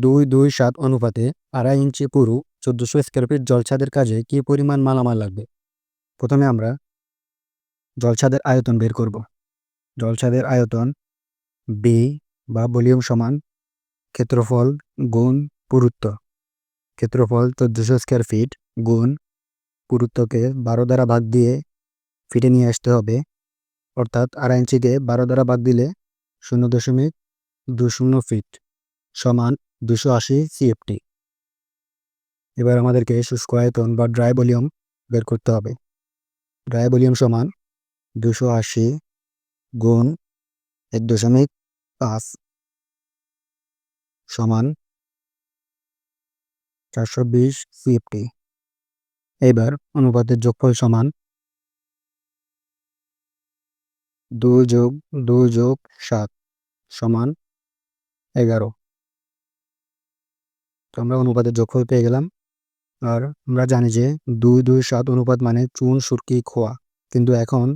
দুই দুই সাত অনুপাতে আড়াই ইঞ্চি পুরু চোদ্দোশো স্কোয়ার ফিট জলছাদের কাজে কী পরিমাণ মালামাল লাগবে? প্রথমে আমরা জলছাদের আয়তন বের করব। জলছাদের আয়তন বি বা ভলিউম সমান ক্ষেত্রফল গুণ পুরুত্ব। ক্ষেত্রফল চোদ্দোশো স্কোয়ার ফিট গুণ পুরুত্বকে বারো দ্বারা ভাগ দিয়ে ফিটে নিয়ে আসতে হবে। অর্থাৎ আড়াই ইঞ্চিকে বারো দ্বারা ভাগ দিলে শূন্য দশমিক দু শূন্য ফিট সমান দুশো আশি সিএফটি এবার আমাদেরকে শুষ্ক আয়তন বা ড্রাই ভলিউম বের করতে হবে। ড্রাই ভলিউম সমান দুশো আশি গুণ এক দশমিক পাঁচ সমান চারশো বিশ সিএফটি এবার অনুপাতের যোগফল সমান দুই যোগ দুই যোগ সাত সমান এগারো। তো আমরা অনুপাতের যোগফল পেয়ে গেলাম। আর আমরা জানি যে দুই দুই, সাত অনুপাত মানে চুন, সুরকি, খোয়া। কিন্তু এখন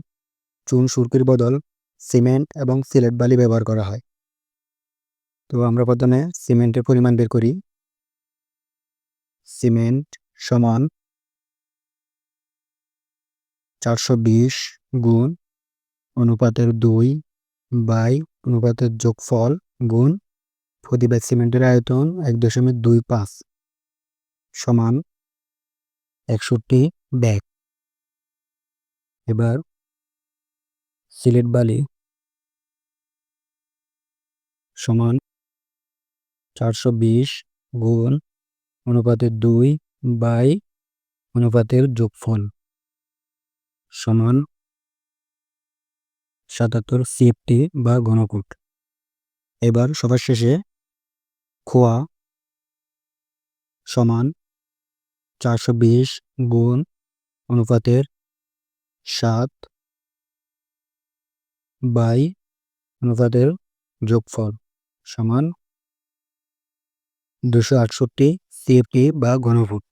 চুন, সুরকির বদল সিমেন্ট এবং সিলেট বালি ব্যবহার করা হয়। তো আমরা প্রথমে সিমেন্টের পরিমাণ বের করি। সিমেন্ট সমান চারশো বিশ গুণ অনুপাতের দুই বাই অনুপাতের যোগফল গুণ ব্যাগ সিমেন্টের আয়তন এক দশমিক দুই পাঁচ সমান একষট্টি ব্যাগ। এবার সিলেট বালি সমান চারশো বিশ গুণ অনুপাতের দুই বাই অনুপাতের যোগফল সমান সাতাত্তর সিএফটি বা ঘনফুট এবার সবার শেষে খোয়া সমান চারশো বিশ গুণ অনুপাতের সাত বাই অনুপাতের যোগফল সমান দুশো আটষট্টি সিএফটি বা ঘনফুট।